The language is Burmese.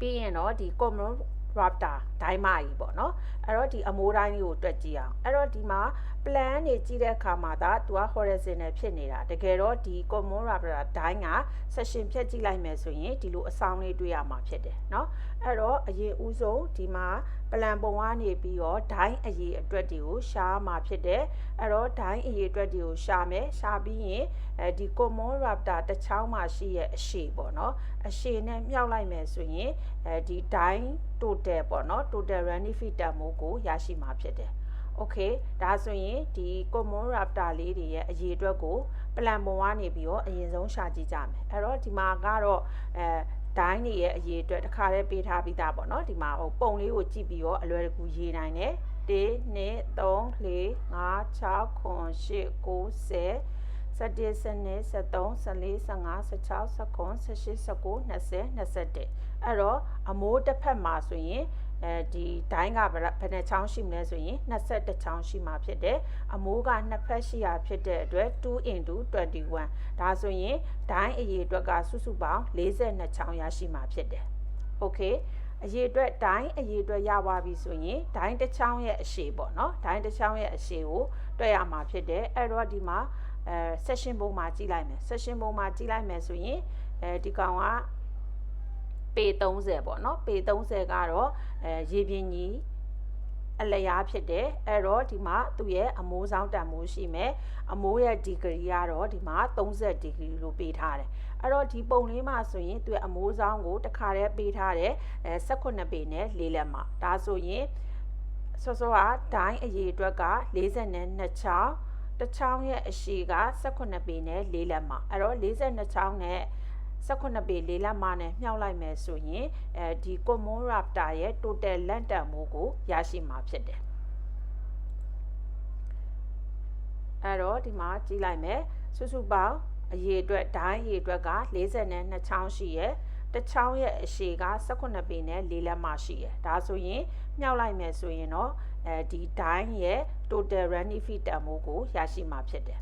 ပြီးရင်တော့ ဒိုင်းမကြီးပေါ့နော်အဲ့တော့ဒီအမိုးတိုင်းလေးကိုတွက်ကြည့်အောင်အဲ့တော့ဒီမှာ plan နေကြည့်တဲ့အခါမှာဒါသူက horizontal ဖြစ်နေတာတကယ်တော့ဒီ common rubber ဒိုင်းက section ဖြတ်ကြည့်လိုက်မယ်ဆိုရင်ဒီလိုအဆောင်လေးတွေ့ရမှာဖြစ်တယ်နော်အဲ့တော့အရင်ဦးဆုံးဒီမှာ plan ပုံကနေပြီးတော့ဒိုင်းအရေအတွက်တွေကိုရှားမှာဖြစ်တယ်အဲ့တော့ဒိုင်းအရေအတွက်တွေကိုရှားမယ်ရှားပြီးရင်အဲဒီ common rubber တစ်ချောင်းမှာရှိရဲ့အရှိပေါ့နော်အရှိနဲ့မြှောက်လိုက်မယ်ဆိုရင်အဲဒီဒိုင်း total ပေါ့နော် total running feet တန်မိုးကိုရရှိမှာဖြစ်တယ်။ Okay ဒါဆိုရင်ဒီ common raptor လေးတွေရဲ့အရေအတွက်ကို plan ပေါ်ကနေပြီးတော့အရင်ဆုံးရှာကြည့်ကြမယ်။အဲ့တော့ဒီမှာကတော့အဲဒိုင်းတွေရဲ့အရေအတွက်တစ်ခါတည်းပေးထားပြီးသားပေါ့နော်ဒီမှာဟိုပုံလေးကိုကြည့်ပြီးတော့အလွယ်တကူရေးနိုင်တယ်1 2 3 4 5 6 7 8 9 10 11 12 13 14 15 16 17 18 19 20 21 22 23 24 25 26 27 28 29 30 31 32 33 34 35 36 37 38 39 40 41 42 43 44 45 46 47 48 49 50 51 52 53 54 55 56 57 58 59 60 61 62 63 64 65 66 67 68 69 70 71 72 73 74 75 76 77 78 79 80 81 82 83 84 85 86 87 88 89 90 91 92 93 94 95 96 97 98 99 100 101 102 103 104 105 106 107 108 109 110 111 112 113 114 115 116 117 118 119 120 121 122 123 124 125 126 127 128 129 130 131 132 133 134 135 136 137 138 139 140 141 142 143 144 145 146 147 148 149 150 151 152 153 154 155 156 157 158 159 160 161 အဲဒီဒိုင်းကဘယ်ဘယ်နှချောင်းရှိမလဲဆိုရင်22ချောင်းရှိမှာဖြစ်တယ်အမိုးကနှစ်ဖက်ရှိရာဖြစ်တဲ့အတွက်2 into 21ဒါဆိုရင်ဒိုင်းအရေအတွက်ကစုစုပေါင်း42ချောင်းရရှိမှာဖြစ်တယ်โอเคအရေအတွက်ဒိုင်းအရေအတွက်ရပါပြီဆိုရင်ဒိုင်းတစ်ချောင်းရဲ့အရှည်ပေါ့နော်ဒိုင်းတစ်ချောင်းရဲ့အရှည်ကိုတွက်ရမှာဖြစ်တယ်အဲ့တော့ဒီမှာအဲ session ပုံမှာကြည့်လိုက်မယ် session ပုံမှာကြည့်လိုက်မယ်ဆိုရင်အဲဒီကောင်က ပေ30ပေါ့နော်ပေ30ကတော့အဲရေပြင်းကြီးအလျားဖြစ်တယ်အဲ့တော့ဒီမှာသူ့ရဲ့အမိုးဆောင်တန်မိုးရှိမယ်အမိုးရဲ့ဒီဂရီကတော့ဒီမှာ30ဒီဂရီလို့ပေးထားတယ်အဲ့တော့ဒီပုံလေးမှာဆိုရင်သူ့ရဲ့အမိုးဆောင်ကိုတစ်ခါတည်းပေးထားတယ်အဲ18ပေနဲ့၄လက်မှာဒါဆိုရင်စောစောကဒိုင်းအရေအတွက်က42ချောင်းတစ်ချောင်းရဲ့အရှည်က18ပေနဲ့၄လက်မှာအဲ့တော့42ချောင်းနဲ့ 18ပေ၄လက်မနဲ့မြှောက်လိုက်မယ်ဆိုရင်အဲဒီ common raptor ရဲ့ total လက်တန်မိုးကိုရရှိမှာဖြစ်တယ်အဲ့တော့ဒီမှာကြည့်လိုက်မယ်စုစုပေါင်းအရေအတွက်ဒိုင်းအရေအတွက်က42ချောင်းရှိရဲ့တစ်ချောင်းရဲ့အရှည်က18ပေနဲ့၄လက်မရှိရယ်ဒါဆိုရင်မြှောက်လိုက်မယ်ဆိုရင်တော့အဲဒီဒိုင်းရဲ့ total running feet တန်မိုးကိုရရှိမှာဖြစ်တယ်